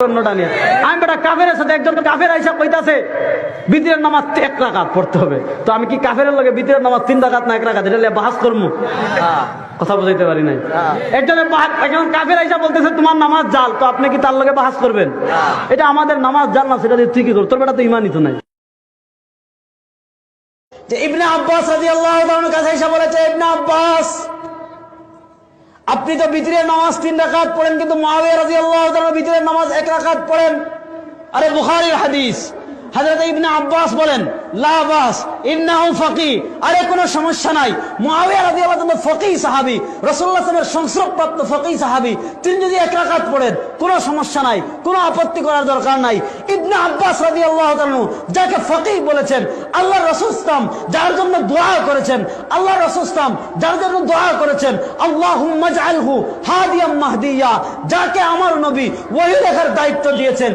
তোমার নামাজ জাল। তো আপনি কি তার লগে বাহাস করবেন? এটা আমাদের নামাজ জাল না, সেটা তুই কি করব তোর বেটা তো ইমানই নাই। ইবনে আব্বাস রাদিয়াল্লাহু তাআলার কাছে এসে বলেছে আব্বাস আপনি তো ভিতরের নামাজ তিন রাকাত পড়েন, কিন্তু মহাবীর রাজি আল্লাহ ভিতরের নামাজ এক রাকাত পড়েন। আরে বুহারির হাদিস। হযরত ইবনে আব্বাস বলেন, লা বাস, ইন্নাহু ফাকি। আরে, কোনো সমস্যা নাই। তিনি যদি এক পড়েন, কোনো সমস্যা নাই, কোনো আপত্তি করার দরকার নাই। ইবনে আব্বাস যাকে বলেছেন আল্লাহ যার জন্য দোয়া করেছেন আল্লাহ রাসূল ইসলাম যার জন্য দোয়া করেছেন জাআলহু হাদিয়াম মাহদিয়া, যাকে আমার নবী ওহী লেখার দায়িত্ব দিয়েছেন।